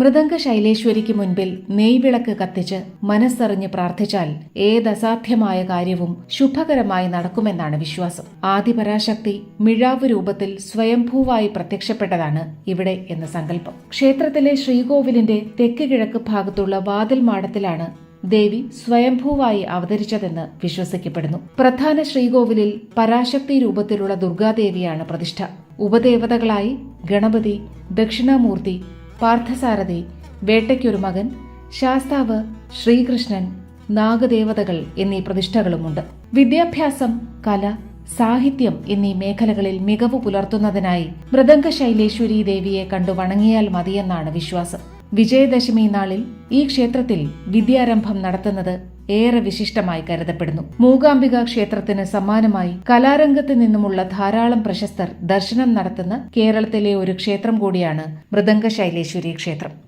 മൃദംഗ ശൈലേശ്വരിക്ക് മുൻപിൽ നെയ്വിളക്ക് കത്തിച്ച് മനസ്സറിഞ്ഞ് പ്രാർത്ഥിച്ചാൽ ഏതസാധ്യമായ കാര്യവും ശുഭകരമായി നടക്കുമെന്നാണ് വിശ്വാസം. ആദിപരാശക്തി മിഴാവ് രൂപത്തിൽ സ്വയംഭൂവായി പ്രത്യക്ഷപ്പെട്ടതാണ് ഇവിടെ എന്ന സങ്കല്പം. ക്ഷേത്രത്തിലെ ശ്രീകോവിലിന്റെ തെക്ക് കിഴക്ക് ഭാഗത്തുള്ള വാതിൽ മാടത്തിലാണ് ദേവി സ്വയംഭൂവായി അവതരിച്ചതെന്ന് വിശ്വസിക്കപ്പെടുന്നു. പ്രധാന ശ്രീകോവിലിൽ പരാശക്തി രൂപത്തിലുള്ള ദുർഗാദേവിയാണ് പ്രതിഷ്ഠ. ഉപദേവതകളായി ഗണപതി ദക്ഷിണാമൂർത്തി പാർത്ഥസാരഥി വേട്ടയ്ക്കൊരു മകൻ ശാസ്താവ് ശ്രീകൃഷ്ണൻ നാഗദേവതകൾ എന്നീ പ്രതിഷ്ഠകളുമുണ്ട്. വിദ്യാഭ്യാസം കല സാഹിത്യം എന്നീ മേഖലകളിൽ മികവ് പുലർത്തുന്നതിനായി മൃദംഗ ശൈലേശ്വരി ദേവിയെ കണ്ടു വണങ്ങിയാൽ മതിയെന്നാണ് വിശ്വാസം. വിജയദശമി നാളിൽ ഈ ക്ഷേത്രത്തിൽ വിദ്യാരംഭം നടത്തുന്നത് ഏറെ വിശിഷ്ടമായി കരുതപ്പെടുന്നു. മൂകാംബിക ക്ഷേത്രത്തിന് സമാനമായി കലാരംഗത്ത് നിന്നുമുള്ള ധാരാളം പ്രശസ്തർ ദർശനം നടത്തുന്ന കേരളത്തിലെ ഒരു ക്ഷേത്രം കൂടിയാണ് മൃദംഗ ശൈലേശ്വരി ക്ഷേത്രം.